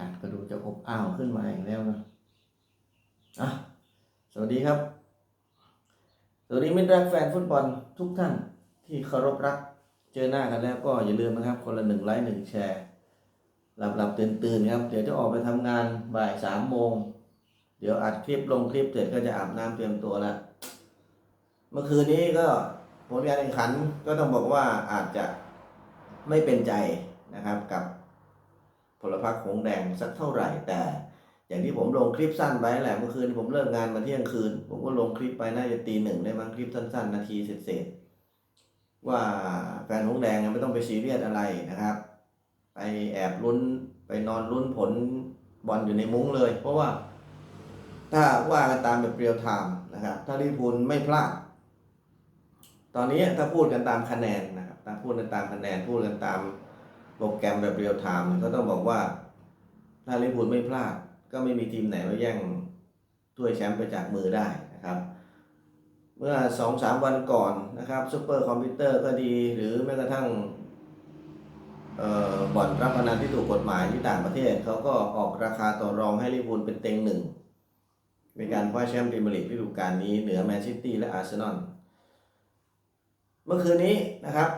กาศก็ดูจะอบอ้าวขึ้นมาอีกแล้วนะอะสวัสดีครับ สวัสดีมิตรรักแฟนฟุตบอลทุกท่านที่เคารพรัก เจอหน้ากันแล้วก็อย่าลืมนะครับ คนละหนึ่งไลค์หนึ่งแชร์หลับหลับตื่นตื่นๆครับ เดี๋ยวจะออกไปทำงานบ่ายสามโมง เดี๋ยวอัดคลิปลงคลิปเสร็จก็จะอาบน้ำเตรียมตัวแล้ว เมื่อคืนนี้ก็ผลการแข่งขันก็ต้องบอกว่าอาจจะไม่เป็นใจนะครับกับ พลพรรคหงแดงสักเท่าไหร่แต่ อย่างที่ผมลงคลิปสั้นไปแหละเมื่อคืนผมเลิกงานมาเที่ยงคืน ผมก็ลงคลิปไปน่าจะตีหนึ่งได้มั้งคลิปสั้นๆ นาทีเศษๆว่าแฟนหงแดงไม่ต้องไปซีเรียสอะไรนะครับ ไปแอบลุ้นไปนอนลุ้นผลบอลอยู่ในมุ้งเลย เพราะว่า ถ้าว่ากันตามแบบเรียลไทม์นะครับ ถ้าลิพูลไม่พลาด ตอนนี้ถ้าพูดกันตามคะแนนนะครับถ้าพูดกันตามคะแนนพูดกันตาม โปรแกรมแบบเรียลไทม์ก็ต้องบอกว่า ถ้าลิเวอร์พูลไม่พลาด ก็ไม่มีทีมไหนมาแย่งถ้วยแชมป์ไปจากมือได้นะครับ เมื่อสองสามวันก่อนนะครับซูเปอร์คอมพิวเตอร์ก็ดีหรือแม้กระทั่งบ่อนรับพนันที่ถูกกฎหมายที่ต่างประเทศเขาก็ออกราคาต่อรองให้ลิเวอร์พูลเป็นเต็งหนึ่งในการคว้าแชมป์พรีเมียร์ลีกฤดูกาลนี้เหนือแมนซิตี้และอาร์เซนอลเมื่อคืนนี้นะครับ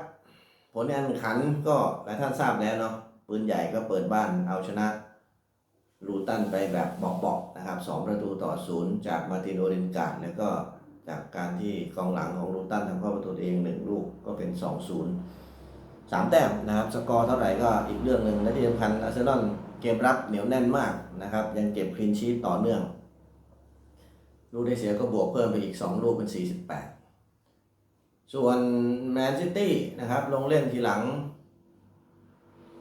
ผลการแข่งขันก็หลายท่านทราบแล้วเนาะปืนใหญ่ก็เปิดบ้านเอาชนะลูตันไปแบบบอกๆนะครับสองประตูต่อศูนย์จากมาตินโอเดนการ์ดแล้วก็จากการที่กองหลังของลูตันทำเข้าประตูเองหนึ่งลูกก็เป็น 2-0สามแต้มนะครับ สกอร์เท่าไหร่ก็อีกเรื่องหนึ่งและที่สำคัญอาร์เซนอลเกมรับเหนียวแน่นมากนะครับ ยังเก็บคลีนชีตต่อเนื่อง ลูกได้เสียก็บวกเพิ่มไปอีก 2 ลูกเป็น 48 ส่วนแมนซิตี้นะครับลงเล่นทีหลัง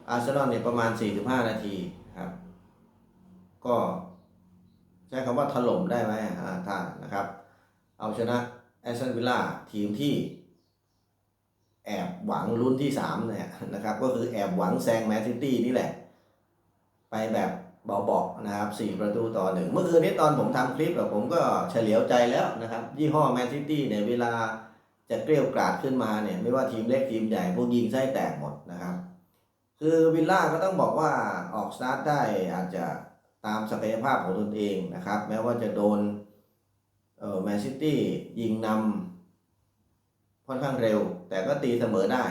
อาร์เซนอลเนี่ยประมาณ 45 นาทีครับ ก็ใช้คำว่าถล่มได้ไหมอ่าถ้านะครับ เอาชนะแอสตันวิลล่าทีมที่แอบหวังลุ้นที่3เนี่ยนะครับ ก็คือแอบหวังแซงแมนซิตี้นี่แหละ ไปแบบเบาๆนะครับ 4 ประตูต่อหนึ่งเมื่อคืนนี้ตอนผมทำคลิปผมก็เฉลียวใจแล้วนะครับ ยี่ห้อแมนซิตี้เนี่ยเวลา จะเกลี้ยวกราดขึ้นมาเนี่ยไม่ว่าทีมเล็กทีมใหญ่พวกยิงไส้แตกหมดนะครับ คือวิลล่าก็ต้องบอกว่าออกสตาร์ทได้อาจจะตามศักยภาพของตนเองนะครับ แม้ว่าจะโดนเออแมนซิตี้ยิงนำค่อนข้างเร็ว แต่ก็ตีเสมอได้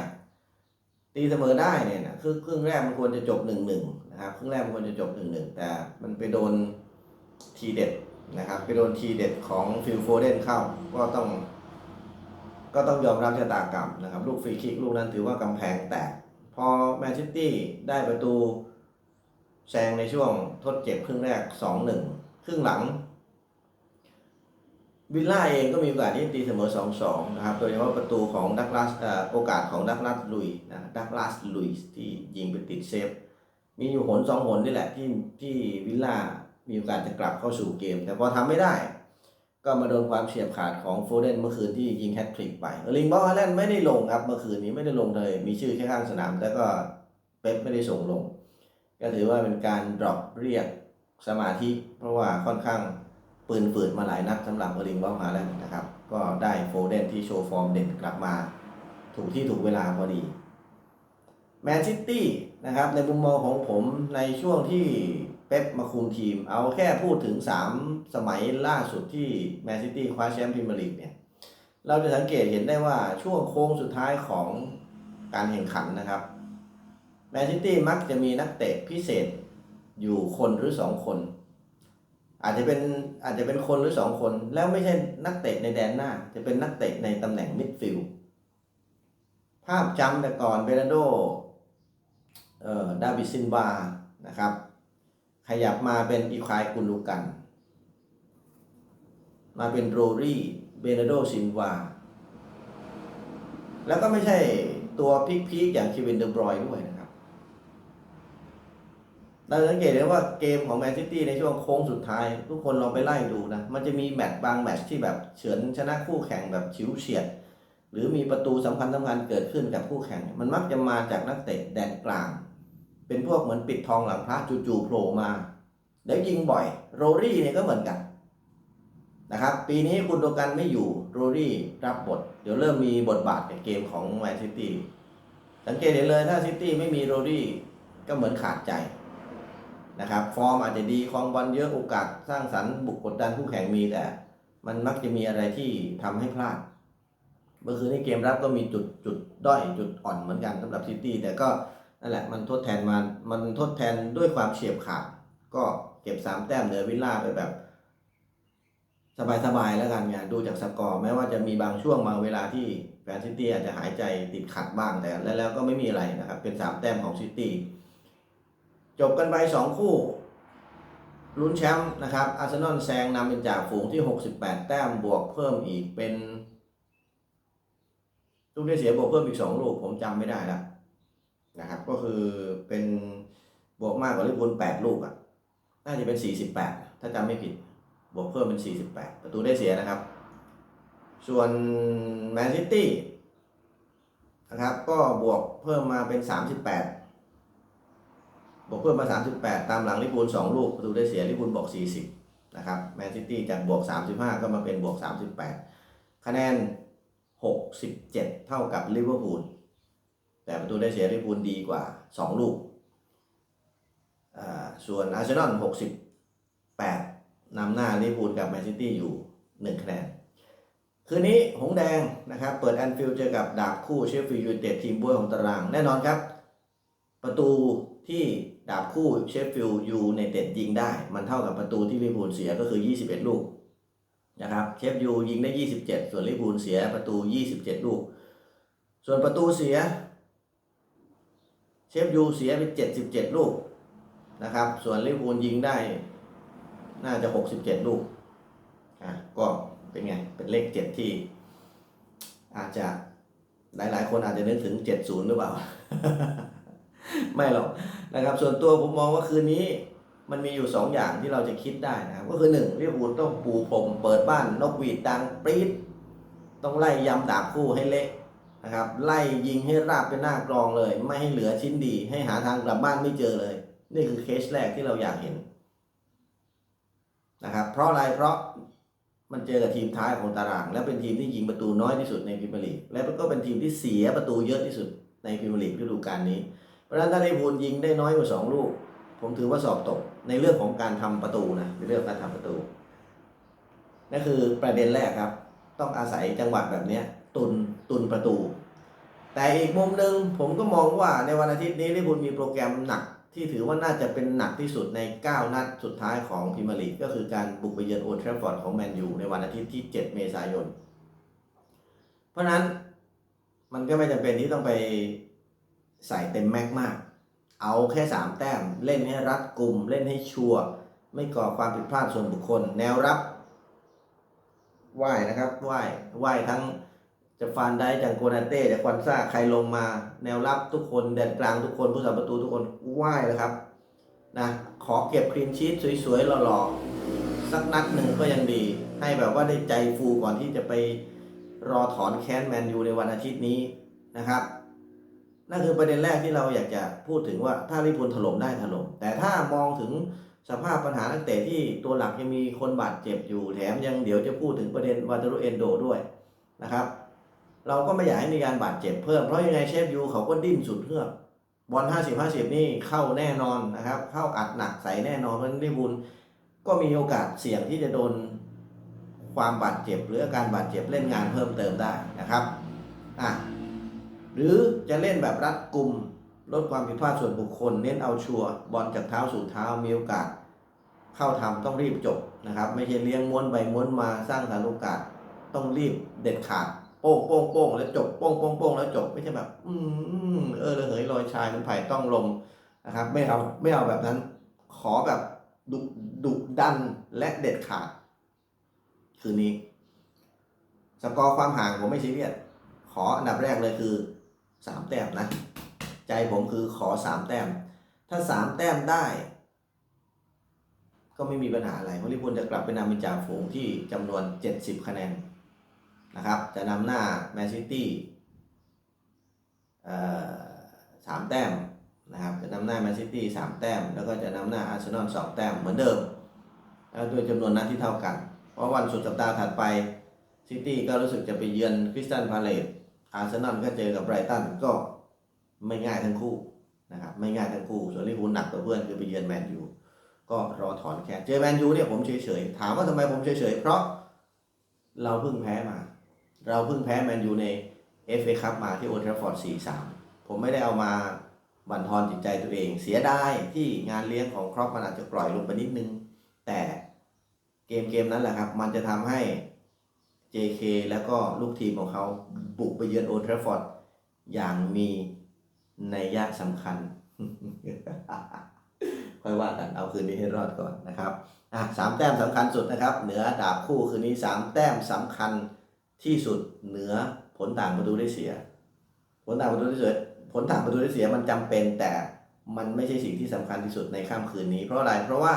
ตีเสมอได้เนี่ยนะคือครึ่งแรกมันควรจะจบหนึ่งหนึ่งนะครับครึ่งแรกมันควรจะจบหนึ่งหนึ่งแต่มันไปโดนทีเด็ดนะครับ ไปโดนทีเด็ดของฟิลโฟเดนเข้าก็ต้อง ก็ต้องยอมรับชะตากรรมนะครับลูกฟรีคิกลูกนั้นถือว่ากำแพงแตก พอแมนซิตี้ได้ประตูแซงในช่วงทดเจ็บครึ่งแรก 2-1 ครึ่งหลัง วิลล่าเองก็มีโอกาสที่ตีเสมอ 2-2 นะครับ โดยเฉพาะประตูของดักลาสโอกาสของดักลาสลุยนะดักลาสลุยที่ยิงไปติดเซฟ มีอยู่หนสองหนนี่แหละที่ที่วิลล่ามีโอกาสจะกลับเข้าสู่เกม แต่พอทำไม่ได้ ก็มาโดนความเฉียบขาดของโฟเดนเมื่อคืนที่ยิงแฮตทริกไปเออร์ลิงบอลฮาแลนด์ไม่ได้ลงครับเมื่อคืนนี้ไม่ได้ลงเลย มีชื่อแค่ข้างสนาม แต่ก็เป๊ปไม่ได้ส่งลง ก็ถือว่าเป็นการดรอปเรียกสมาธิ เพราะว่าค่อนข้างปืนฝืดมาหลายนัดสำหรับเออร์ลิงบอลฮาแลนด์นะครับ ก็ได้โฟเดนที่โชว์ฟอร์มเด่นกลับมา ถูกที่ถูกเวลาพอดีแมนซิตี้นะครับในมุมมองของผมในช่วงที่ เป๊ปมาคุมทีม เอาแค่พูดถึง 3 สมัยล่าสุดที่แมนซิตี้คว้าแชมป์พรีเมียร์ลีกเนี่ย เราจะสังเกตเห็นได้ว่าช่วงโค้งสุดท้ายของการแข่งขันนะครับแมนซิตี้มักจะมีนักเตะพิเศษอยู่คนหรือ 2 คน อาจจะเป็นอาจจะเป็นคนหรือ 2 คน แล้วไม่ใช่นักเตะในแดนหน้า จะเป็นนักเตะในตำแหน่งมิดฟิลด์ภาพจำแต่ก่อนเบรนโดเอ่อดาวิซินวานะครับ ขยับมาเป็นอีควายกุลูกัน มาเป็นโรรี่เบเนโดซินวา แล้วก็ไม่ใช่ตัวพีคๆอย่างคิวินเดอบรอยด้วยนะครับ เราสังเกตได้ว่าเกมของแมนซิตี้ในช่วงโค้งสุดท้าย ทุกคนลองไปไล่ดูนะ มันจะมีแมตช์บางแมตช์ที่แบบเฉือนชนะคู่แข่งแบบฉิวเฉียด หรือมีประตูสำคัญสำคัญเกิดขึ้นกับคู่แข่ง มันมักจะมาจากนักเตะแดนกลาง เป็นพวกเหมือนปิดทองหลังพระจู่ๆโผล่มาเดี๋ยวยิงบ่อย โรรี่เนี่ยก็เหมือนกันนะครับ ปีนี้คุณโดกันไม่อยู่โรรี่รับบท เดี๋ยวเริ่มมีบทบาทในเกมของแมนซิตี้สังเกตเห็นเลยถ้าซิตี้ไม่มีโรรี่ก็เหมือนขาดใจนะครับฟอร์มอาจจะดีคองบอลเยอะโอกาสสร้างสรรค์บุกกดดันคู่แข่งมีแต่ มันมักจะมีอะไรที่ทำให้พลาดเมื่อคืนนี้เกมรับก็มีจุดจุดด้อยจุดอ่อนเหมือนกันสำหรับซิตี้แต่ก็ นั่นแหละมันทดแทนมามันทดแทนด้วยความเฉียบขาดก็เก็บสามแต้มเหนือวิลล่าไปแบบ สบายๆแล้วกันไงดูจากสกอร์แม้ว่าจะมีบางช่วงบางเวลาที่แฟนซิตี้อาจจะหายใจติดขัดบ้างแต่แล้วแล้วก็ไม่มีอะไรนะครับ เป็นสามแต้มของซิตี้จบกันไปสองคู่ลุ้นแชมป์นะครับอาร์เซนอลแซงนำเป็นจ่าฝูงที่ 68 แต้มบวกเพิ่มอีกเป็นลูกได้เสียบวกเพิ่มอีก 2 ลูกผมจำไม่ได้แล้ว นะครับ ก็คือเป็นบวกมากกว่าลิเวอร์พูล8ลูกอะน่าจะเป็น 48 ถ้าจำไม่ผิด บวกเพิ่มเป็น 48 ประตูได้เสียนะครับ ส่วนแมนซิตี้นะครับ ก็บวกเพิ่มมาเป็น 38บวกเพิ่มมา 38 ตามหลังลิเวอร์พูล2ลูกประตูได้เสียลิเวอร์พูลบวก40 นะครับ แมนซิตี้จากบวก 35 ก็มาเป็นบวก 38 คะแนน 67 เท่ากับลิเวอร์พูล แต่ประตูได้เสียลิเวอร์พูลดีกว่า 2 ลูก ส่วนอาร์เซนอล68นำหน้าลิเวอร์พูลกับแมนซิตี้อยู่ 1 คะแนน คืนนี้หงแดงนะครับ เปิดแอนฟิลด์เจอกับดาบคู่เชฟฟิลด์ยูไนเต็ดทีมบ้วยของตาราง แน่นอนครับ ประตูที่ดาบคู่เชฟฟิลด์ยูไนเต็ดยิงได้ มันเท่ากับประตูที่ลิเวอร์พูลเสียก็คือ 21 ลูกนะครับเชฟยูยิงได้ 27 ส่วนลิเวอร์พูลเสียประตู 27 ลูก ส่วนประตูเสีย เชฟยูเสียไป 77 ลูกนะครับ ส่วนลิเวอร์พูลยิงได้ น่าจะ 67 ลูกอะก็เป็นไง เป็นเลข 7 ที่ อาจจะหลาย ๆ คนอาจจะนึกถึง 70 หรือเปล่า ไม่หรอกนะครับ ส่วนตัวผมมองว่าคืนนี้มันมีอยู่ 2 อย่างที่เราจะคิดได้นะครับ ก็คือ1ลิเวอร์พูลต้องปูพรมเปิดบ้านนกหวีดดังปรี๊ดต้องไล่ยำดาบคู่ให้เละ นะครับไล่ยิงให้ราบเป็นหน้ากรองเลย ไม่ให้เหลือชิ้นดี ให้หาทางกลับบ้านไม่เจอเลย นี่คือเคสแรกที่เราอยากเห็นนะครับเพราะอะไรเพราะมันเจอกับทีมท้ายของตาราง และเป็นทีมที่ยิงประตูน้อยที่สุดในพรีเมียร์ลีกและก็เป็นทีมที่เสียประตูเยอะที่สุดในพรีเมียร์ลีกฤดูกาลนี้ เพราะฉะนั้นถ้าลิเวอร์พูลยิงได้น้อยกว่าสองลูก ผมถือว่าสอบตกในเรื่องของการทำประตูนะในเรื่องการทำประตูนั่นคือประเด็นแรกครับ ต้องอาศัยจังหวะแบบนี้ ตุนตุนประตู แต่อีกมุมหนึ่งผมก็มองว่าในวันอาทิตย์นี้ลิเวอร์พูลมีโปรแกรมหนักที่ถือว่าน่าจะเป็นหนักที่สุดใน 9 นัดสุดท้ายของพรีเมียร์ลีกก็คือการบุกไปเยือนโอลด์แทราฟฟอร์ดของแมนยูในวันอาทิตย์ที่ 7 เมษายน เพราะฉะนั้นมันก็ไม่จำเป็นที่ต้องไปใส่เต็มแม็กมาก เอาแค่ 3 แต้มเล่นให้รัดกลุ่มเล่นให้ชัวร์ไม่ก่อความผิดพลาดส่วนบุคคล แนวรับไหวนะครับไหวไหวทั้ง จะฟานได้จากโกนาเต้จากควันซ่าใครลงมา แนวรับทุกคนแดนกลางทุกคนผู้สาประตูทุกคนไหว้แล้วครับนะขอเก็บคลีนชีตสวยๆหล่อๆสักนัดหนึ่งก็ยังดี ให้แบบว่าได้ใจฟูก่อนที่จะไปรอถอนแค้นแมนยูในวันอาทิตย์นี้นะครับนั่นคือประเด็นแรกที่เราอยากจะพูดถึงว่าถ้าลิพูลถล่มได้ถล่มแต่ถ้ามองถึงสภาพปัญหานักเตะที่ตัวหลักยังมีคนบาดเจ็บอยู่แถมยังเดี๋ยวจะพูดถึงประเด็นวาตารุเอนโดด้วยนะครับ เราก็ไม่อยากให้มีการบาดเจ็บเพิ่ม เพราะยังไงเชฟยูเขาก็ดิ้นสุดเพื่อบอล50 50 นี่เข้าแน่นอนนะครับ เข้าอัดหนักใส่แน่นอนเพราะฉะนั้นลิเวอร์พูลก็มีโอกาสเสี่ยงที่จะโดนความบาดเจ็บ หรืออาการบาดเจ็บเล่นงานเพิ่มเติมได้นะครับอะหรือจะเล่นแบบรัดกลุ่มลดความผิดพลาดส่วนบุคคล เน้นเอาชัวร์บอลจากเท้าสู่เท้ามีโอกาส เข้าทำต้องรีบจบนะครับ ไม่ใช่เลี้ยงม้วนไปม้วนมาสร้างสรรค์โอกาสต้องรีบเด็ดขาด โป้งโป้งโป้งแล้วจบโป้งโป้งโป้งแล้วจบไม่ใช่แบบ อืมเออระเหยลอยชายมันไผ่ต้องลมนะครับ ไม่เอาไม่เอาแบบนั้น ขอแบบดุดุดันและเด็ดขาด คืนนี้สกอร์ความห่างผมไม่ซีเรียสขออันดับแรกเลยคือสามแต้มนะ ใจผมคือขอสามแต้ม ถ้าสามแต้มได้ ก็ไม่มีปัญหาอะไรเพราะลิเวอร์พูลจะกลับไปนำเป็นจ่าฝูงที่จำนวน70คะแนน นะครับ จะนำหน้าแมนซิตี้สามแต้มนะครับ จะนำหน้าแมนซิตี้สามแต้ม แล้วก็จะนำหน้าอาร์เซนอลสองแต้มเหมือนเดิม แล้วด้วยจำนวนนัดที่เท่ากัน เพราะวันสุดสัปดาห์ถัดไปซิตี้ก็รู้สึกจะไปเยือนคริสตันพาเลตอาร์เซนอลก็เจอกับไบรตันก็ไม่ง่ายทั้งคู่นะครับไม่ง่ายทั้งคู่ส่วนลิเวอร์พูลหนักกว่าเพื่อนคือไปเยือนแมนยูก็รอถอนแขนเจอแมนยูเนี่ยผมเฉยๆถามว่าทำไมผมเฉยๆเพราะเราเพิ่งแพ้มา เราเพิ่งแพ้แมนยูใน FA คัพมาที่โอทราฟอร์ด4-3 ผมไม่ได้เอามาบั่นทอนจิตใจตัวเอง เสียดายที่งานเลี้ยงของครอปมันอาจจะปล่อยลงไปนิดนึง แต่เกมเกมนั้นแหละครับ มันจะทำให้ JK แล้วก็ลูกทีมของเขาบุกไปเยือนโอทราฟอร์ดอย่างมีนัยยะสำคัญ ค่อยว่ากันเอาคืนนี้ให้รอดก่อนนะครับอะสามแต้มสำคัญสุดนะครับ เหนือดาบคู่คืนนี้สามแต้มสำคัญ ที่สุดเหนือผลต่างประตูได้เสีย ผลต่างประตูได้เสียผลต่างประตูได้เสียมันจำเป็นแต่มันไม่ใช่สิ่งที่สำคัญที่สุดในค่ำคืนนี้ เพราะอะไรเพราะว่า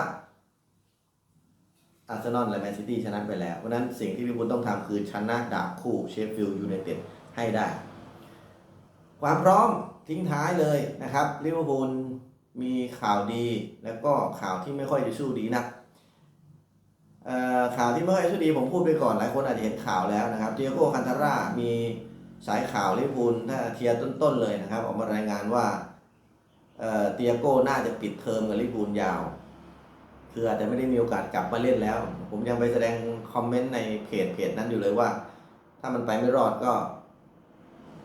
อาร์เซนอลและแมนซิตี้ชนะไปแล้วเพราะนั้นสิ่งที่ลิเวอร์พูลต้องทำคือชนะดาบคู่เชฟฟิลด์ยูไนเต็ดให้ได้ ความพร้อมทิ้งท้ายเลยนะครับลิเวอร์พูลมีข่าวดีแล้วก็ข่าวที่ไม่ค่อยจะสู้ดีนัก ข่าวที่ไม่ค่อยสดีผมพูดไปก่อนหลายคนอาจจะเห็นข่าวแล้วนะครับเดียโก้คันทาร่ามีสายข่าวลิพูลถ้าเทียร์ต้นๆเลยนะครับ ออกมารายงานว่าเตียโก้น่าจะปิดเทอมกับลิพูลยาว คืออาจจะไม่ได้มีโอกาสกลับมาเล่นแล้ว ผมยังไปแสดงคอมเมนต์ในเพจเพจนั้นอยู่เลยว่า ถ้ามันไปไม่รอดก็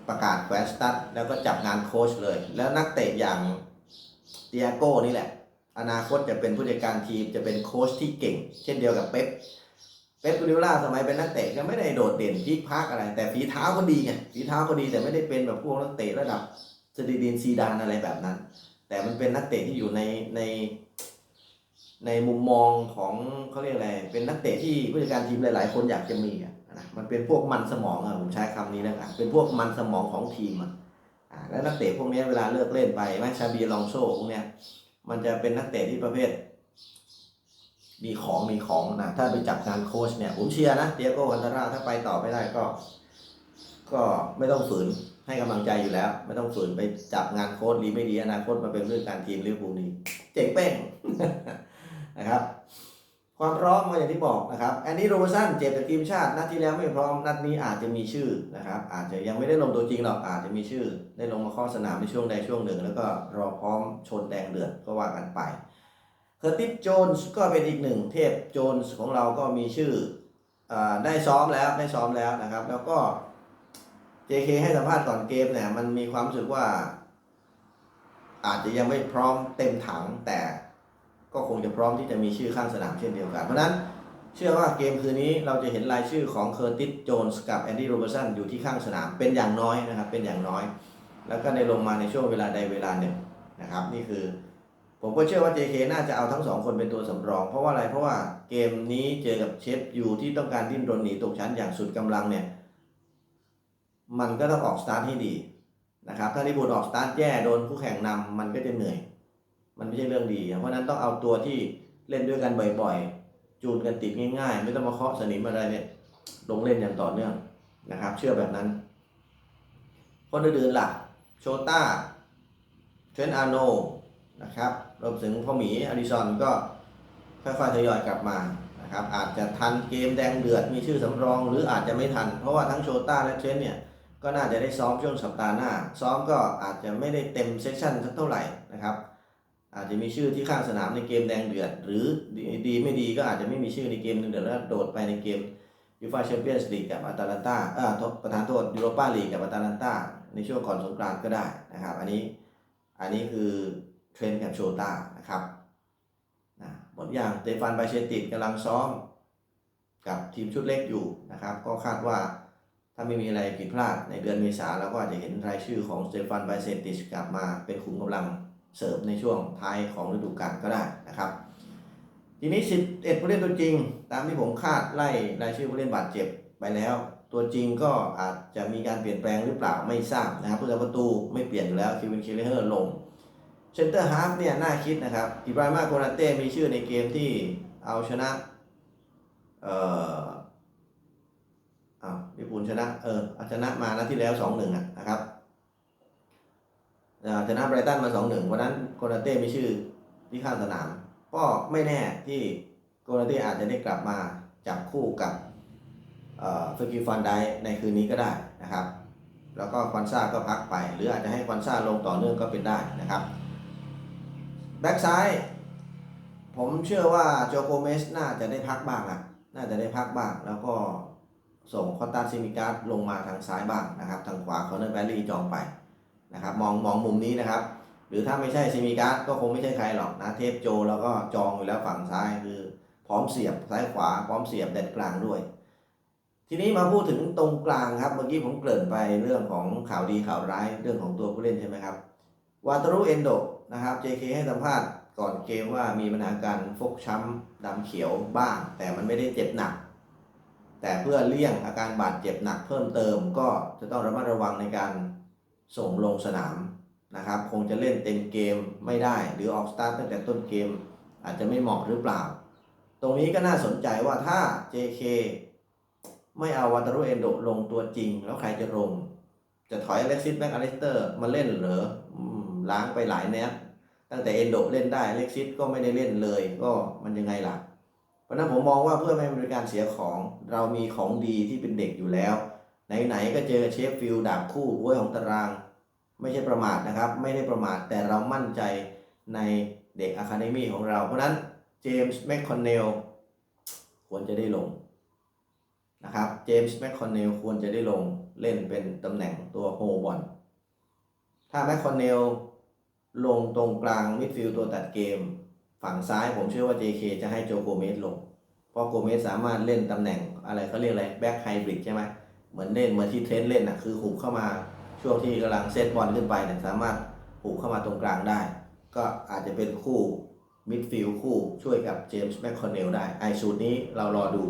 ประกาศแควสตัดแล้วก็จับงานโค้ชเลย แล้วนักเตะอย่างเตียโก้นี่แหละ อนาคตจะเป็นผู้จัดการทีมจะเป็นโค้ชที่เก่ง เช่นเดียวกับเป๊ปเป๊ปกูดิล่าสมัยเป็นนักเตะก็ไม่ได้โดดเด่นพีคพักอะไร แต่ฝีเท้าก็ดีไงฝีเท้าก็ดีแต่ไม่ได้เป็นแบบพวกนักเตะระดับสตีดีนซีดานอะไรแบบนั้น แต่มันเป็นนักเตะที่อยู่ในใน ในมุมมองของเขาเรียกอะไรเป็นนักเตะที่ผู้จัดการทีมหลาย ๆ คนอยากจะมีอะนะมันเป็นพวกมันสมองอะผมใช้คำนี้นะครับเป็นพวกมันสมองของทีมอะแล้วนักเตะพวกนี้เวลาเลิกเล่นไปแมชาบีลองโซ่พวกเนี้ย มันจะเป็นนักเตะที่ประเภท มีของมีของนะถ้าไปจับงานโค้ชเนี่ย ผมเชียร์นะเตียโก้วันตาร่าถ้าไปต่อไม่ได้ก็ ก็ไม่ต้องฝืนให้กำลังใจอยู่แล้ว ไม่ต้องฝืนไปจับงานโค้ชดีไม่ดีอนาคตมาเป็นเรื่องการทีมลิเวอร์พูลนี้ เจ๋งเป้งนะครับ ความพร้อมก็อย่างที่บอกนะครับแอนนี่โรเบอร์สันเจ็บจากทีมชาตินัดที่แล้วไม่พร้อมนัดนี้อาจจะมีชื่อนะครับอาจจะยังไม่ได้ลงตัวจริงหรอกอาจจะมีชื่อ ได้ลงมาข้อสนามในช่วงใดช่วงหนึ่ง แล้วก็รอพร้อมชนแดงเดือดก็ว่ากันไปเคอร์ติสโจนส์ก็เป็นอีกหนึ่งเทพโจนส์ของเราก็มีชื่ออได้ซ้อมแล้วได้ซ้อมแล้วนะครับ แล้วก็ JK ให้สัมภาษณ์ก่อนเกมเนี่ยมันมีความรู้สึกว่า อาจจะยังไม่พร้อมเต็มถังแต่ ก็คงจะพร้อมที่จะมีชื่อข้างสนามเช่นเดียวกัน เพราะนั้นเชื่อว่าเกมคืนนี้เราจะเห็นรายชื่อของเคอร์ติสโจนส์กับแอนดี้โรเบอร์สันอยู่ที่ข้างสนามเป็นอย่างน้อยนะครับเป็นอย่างน้อย แล้วก็ในลงมาในช่วงเวลาใดเวลาหนึ่งนะครับนี่คือ ผมก็เชื่อว่า JK น่าจะเอาทั้งสองคนเป็นตัวสำรอง เพราะว่าอะไรเพราะว่าเกมนี้เจอกับเชฟยูที่ต้องการดิ้นรนหนีตกชั้นอย่างสุดกำลังเนี่ยมันก็ต้องออกสตาร์ทให้ดีนะครับถ้าลิบูลออกสตาร์ทแย่โดนคู่แข่งนำมันก็จะเหนื่อย มันไม่ใช่เรื่องดี เพราะนั้นต้องเอาตัวที่เล่นด้วยกันบ่อยๆ จูนกันติดง่ายๆ ไม่ต้องมาเคาะสนิมอะไรเนี่ย ลงเล่นอย่างต่อเนื่องนะครับ เชื่อแบบนั้น คนอื่นๆล่ะ โชต้า เทรนอาโนนะครับรวมถึงพ่อหมีอดิสันก็ค่อยๆทยอยกลับมานะครับ อาจจะทันเกมแดงเดือดมีชื่อสำรอง หรืออาจจะไม่ทัน เพราะว่าทั้งโชต้าและเทรนเนี่ยก็น่าจะได้ซ้อมช่วงสัปดาห์หน้า ซ้อมก็อาจจะไม่ได้เต็มเซสชั่นสักเท่าไหร่นะครับ อาจจะมีชื่อที่ข้างสนามในเกมแดงเดือด หรือดีดีไม่ดีก็อาจจะไม่มีชื่อในเกมแดงเดือดแล้วโดดไปในเกมยูฟาแชมเปี้ยนส์ลีกกับอาตาลันตาเอ่อประธานโทษยูโรปาลีกกับอาตาลันตาในช่วงก่อนสงกรานต์ก็ได้นะครับ อันนี้อันนี้คือเทรนด์กับโชต้านะครับนะหมดอย่างเตฟานไบเชติดกำลังซ้อมกับทีมชุดเล็กอยู่นะครับ ก็คาดว่าถ้าไม่มีอะไรผิดพลาดในเดือนเมษาเราก็อาจจะเห็นรายชื่อของสเตฟานไบเซติชกลับมาเป็นขุมกำลัง เสริมในช่วงท้ายของฤดูกาลก็ได้นะครับ ทีนี้ 11 ผู้เล่นตัวจริง ตามที่ผมคาดไล่รายชื่อผู้เล่นบาดเจ็บไปแล้ว ตัวจริงก็อาจจะมีการเปลี่ยนแปลงหรือเปล่าไม่ทราบนะครับผู้รัประตูไม่เปลี่ยนอยู่แล้วคิวินเคเลเฮอร์ลงเซนเตอร์ฮาร์ฟเนี่ยน่าคิดนะครับอิบราฮิมาโกนาเต้มีชื่อในเกมที่เอาชนะเอ่ออ้าวลิเวอร์พูลชนะเออเอาชนะมานัดที่แล้วสองหนึ่งอะนะครับ ชนะไบรตันมาสองหนึ่งวันนั้นโกนาเต้ไมีชื่อที่ข้างสนาม ก็ไม่แน่ที่โกนาเต้อาจจะได้กลับมาจับคู่กับเฟอร์กิฟันไดในคืนนี้ก็ได้นะครับ แล้วก็ควันซ่าก็พักไป หรืออาจจะให้ควันซ่าลงต่อเนื่องก็เป็นได้นะครับแบ็กซ้ายผมเชื่อว่าโจโกเมสน่าจะได้พักบ้างอะน่าจะได้พักบ้าง แล้วก็ส่งคอตตาซิมิการ์ลงมาทางซ้ายบ้างนะครับ ทางขวาคอนเนอร์แบลลี่จองไป นะครับมองมองมุมนี้นะครับ หรือถ้าไม่ใช่ซิมิการ์ดก็คงไม่ใช่ใครหรอกนะเทพโจแล้วก็จองอยู่แล้วฝั่งซ้ายคือ พร้อมเสียบซ้ายขวาพร้อมเสียบแดนกลางด้วย ทีนี้มาพูดถึงตรงกลางครับเมื่อกี้ผมเกริ่นไปเรื่องของข่าวดีข่าวร้ายเรื่องของตัวผู้เล่นใช่ไหมครับวาตารุเอนโดนะครับ JK ให้สัมภาษณ์ก่อนเกมว่ามีปัญหาการฟกช้ำดำเขียวบ้าง แต่มันไม่ได้เจ็บหนัก แต่เพื่อเลี่ยงอาการบาดเจ็บหนักเพิ่มเติมก็จะต้องระมัดระวังในการ ส่งลงสนามนะครับ คงจะเล่นเต็มเกมไม่ได้ หรือออกสตาร์ทตั้งแต่ต้นเกม อาจจะไม่เหมาะหรือเปล่า ตรงนี้ก็น่าสนใจว่าถ้า JK ไม่เอาวาตารุเอนโดลงตัวจริง แล้วใครจะลง จะถอยอเล็กซิสแม็กอลิสเตอร์มาเล่นเหรออืมล้างไปหลายแนตตั้งแต่เอนโดเล่นได้เล็กซิสก็ไม่ได้เล่นเลย ก็มันยังไงล่ะ เพราะนั้นผมมองว่าเพื่อไม่ให้เป็นการเสียของ เรามีของดีที่เป็นเด็กอยู่แล้ว ไหนๆก็เจอเชฟฟิลด์ดาบคู่บ้วยของตาราง ไม่ใช่ประมาทนะครับ ไม่ได้ประมาทแต่เรามั่นใจในเด็กอะคาเดมี่ของเรา เพราะนั้นเจมส์แมคคอนเนลควรจะได้ลงนะครับเจมส์แมคคอนเนลควรจะได้ลงเล่นเป็นตำแหน่งตัวโฮบอลถ้าแมคคอนเนลลงตรงกลางมิดฟิลด์ตัวตัดเกม ฝั่งซ้ายผมเชื่อว่า JK จะให้โจโกเมสลง เพราะโกเมสสามารถเล่นตำแหน่งอะไรเขาเรียกอะไรแบ็คไฮบริดใช่ไหม เหมือนเล่นเหมือนที่เทรนเล่นนะคือหุบเข้ามาช่วงที่กำลังเซตบอลขึ้นไปเนี่ยสามารถหุบเข้ามาตรงกลางได้ ก็อาจจะเป็นคู่มิดฟิลด์คู่ช่วยกับเจมส์แมคคอนเนลได้ไอสูตรนี้เรารอดู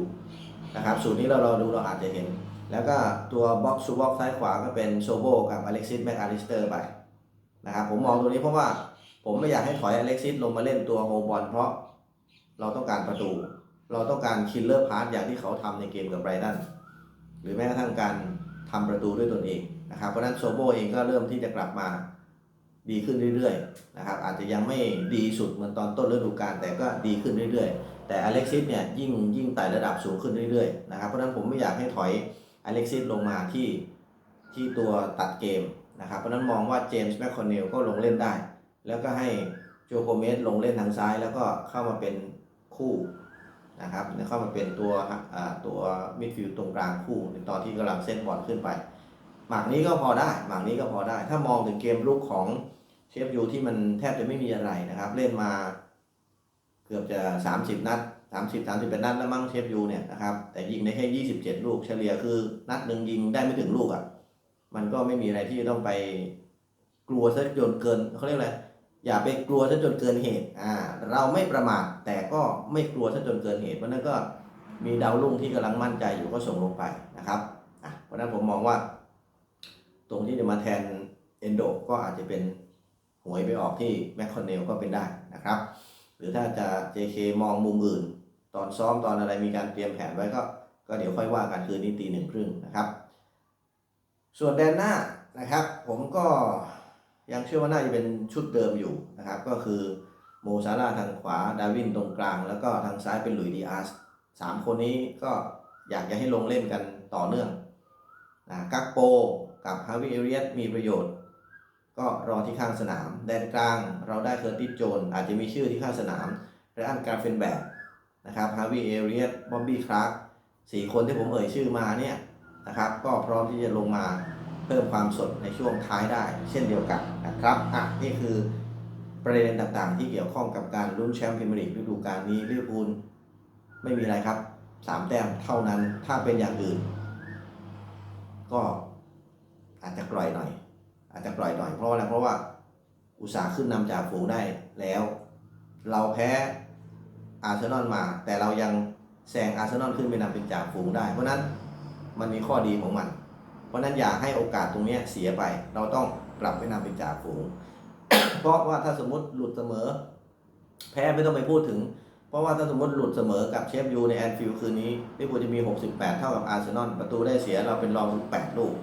นะครับสูตรนี้เรารอดูเราอาจจะเห็น แล้วก็ตัวบ็อกซ์ซูบ็อกซ้ายขวาก็เป็นโซโบกับอเล็กซิสแมคอาริสเตอร์ไปนะครับผมมองตรงนี้เพราะว่าผมไม่อยากให้ถอยอเล็กซิสลงมาเล่นตัวโฮบอลเพราะเราต้องการประตู เราต้องการคิลเลอร์พาร์ทอย่างที่เขาทำในเกมกับไบรตัน หรือแม้กระทั่งการทำประตูด้วยตนเองนะครับเพราะฉะนั้นโซโบเองก็เริ่มที่จะกลับมาดีขึ้นเรื่อยๆนะครับอาจจะยังไม่ดีสุดเหมือนตอนต้นฤดูกาลแต่ก็ดีขึ้นเรื่อยๆ แต่อเล็กซิสเนี่ยยิ่งยิ่งไต่ระดับสูงขึ้นเรื่อยๆนะครับเพราะฉะนั้นผมไม่อยากให้ถอยอเล็กซิสลงมาที่ที่ตัวตัดเกมนะครับเพราะฉะนั้นมองว่าเจมส์แมคคอนเนลก็ลงเล่นได้ แล้วก็ให้โจโกเมสลงเล่นทางซ้าย แล้วก็เข้ามาเป็นคู่ นะครับเข้ามาเป็นตัวตัวมิดฟิลด์ตรงกลางคู่ในตอนที่กำลังเซตบอลขึ้นไปหมากนี้ก็พอได้ หมากนี้ก็พอได้ ถ้ามองถึงเกมลุกของเชฟยูที่มันแทบจะไม่มีอะไรนะครับ เล่นมาเกือบจะ 30 นัด 30 30เป็นนัดแล้วมั้งเชฟยูเนี่ยนะครับแต่ยิงได้แค่ 27 ลูกเฉลี่ยคือนัดหนึ่งยิงได้ไม่ถึงลูกอะ่ะมันก็ไม่มีอะไรที่จะต้องไปกลัวซะจนเกินเขาเรียกอะไร อย่าไปกลัวซะจนเกินเหตุอ่าเราไม่ประมาทแต่ก็ไม่กลัวซะจนเกินเหตุเพราะนั้นก็มีดาวรุ่งที่กำลังมั่นใจอยู่ก็ส่งลงไปนะครับอะเพราะฉะนั้นผมมองว่า ตรงที่จะมาแทนเอนโดก็อาจจะเป็นหวยไปออกที่แมคคอนเนลก็เป็นได้นะครับ หรือถ้าจะ JK มองมุมอื่น ตอนซ้อมตอนอะไรมีการเตรียมแผนไว้ก็ก็เดี๋ยวค่อยว่ากันคืนนี้ตีหนึ่งครึ่งนะครับ ส่วนแดนหน้านะครับ ผมก็ ยังเชื่อว่าน่าจะเป็นชุดเดิมอยู่นะครับ ก็คือโมซาร่าทางขวาดาวินตรงกลาง แล้วก็ทางซ้ายเป็นหลุยดีอาร์สสามคนนี้ก็อยากจะให้ลงเล่นกันต่อเนื่องนะกักโปกับฮาวิเอเรียสมีประโยชน์ ก็รอที่ข้างสนาม แดนกลางเราได้เคอร์ติสโจน อาจจะมีชื่อที่ข้างสนามและอันการเฟนแบกนะครับฮาวิเอเรียสบ๊อบบี้คลาร์กสี่คนที่ผมเอ่ยชื่อมาเนี่ยนะครับ ก็พร้อมที่จะลงมา เพิ่มความสดในช่วงท้ายได้เช่นเดียวกันนะครับอะนี่คือประเด็นต่างๆ ที่เกี่ยวข้องกับการลุ้นแชมป์พรีเมียร์ลีกฤดูกาลนี้ลิเวอร์พูลไม่มีอะไรครับสามแต้มเท่านั้นถ้าเป็นอย่างอื่น ก็อาจจะกล่อยหน่อย อาจจะปล่อยหน่อยเพราะอะไรเพราะว่าอุตสาห์ขึ้นนำจากฝูงได้แล้ว เราแพ้อาร์เซนอลมา แต่เรายังแซงอาร์เซนอลขึ้นไปนำเป็นจ่าฝูงได้ เพราะนั้นมันมีข้อดีของมัน เพราะนั้นอย่าให้โอกาสตรงนี้เสียไป เราต้องกลับไปนำเป็นจ่าฝูง เพราะว่าถ้าสมมติหลุดเสมอ แพ้ไม่ต้องไปพูดถึง เพราะว่าถ้าสมมติหลุดเสมอกับเชฟยูในแอนฟิลด์คืนนี้ลิเวอร์พูลจะมี 68 เท่ากับอาร์เซนอลประตูได้เสียเราเป็นรอง8ลูก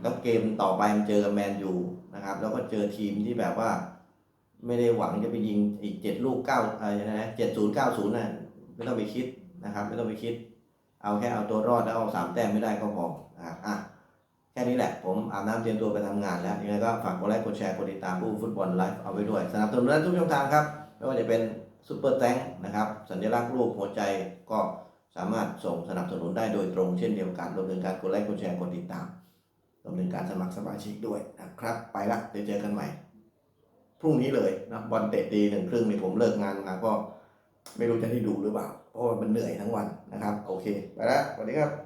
แล้วเกมต่อไปมันเจอกับแมนยูนะครับ แล้วก็เจอทีมที่แบบว่า ไม่ได้หวังจะไปยิงอีกเจ็ดลูกเก้าอะไรนะเจ็ดศูนย์เก้าศูนย์น่ะไม่ต้องไปคิดนะครับ ไม่ต้องไปคิด เอาแค่เอาตัวรอดแล้วเอาสามแต้มไม่ได้ก็พอ นะครับอะแค่นี้แหละ ผมอาบน้ำเตรียมตัวไปทำงานแล้วยังไงก็ฝากกดไลค์กดแชร์กดติดตามผู้ฟุตบอลไลฟ์เอาไว้ด้วยสนับสนุนได้ทุกช่องทางครับไม่ว่าจะเป็นซุปเปอร์แตงนะครับ สัญลักษณ์รูปหัวใจก็สามารถส่งสนับสนุนได้โดยตรงเช่นเดียวกันรวมถึงการกดไลค์กดแชร์กดติดตามรวมถึงการสมัครสมาชิกด้วยนะครับ ไปละเดี๋ยวเจอกันใหม่ พรุ่งนี้เลยนะบอลเตะตีหนึ่งครึ่งนี่ผมเลิกงานมาก็ไม่รู้จะได้ดูหรือเปล่า เพราะว่ามันเหนื่อยทั้งวันนะครับ โอเค ไปละสวัสดีครับ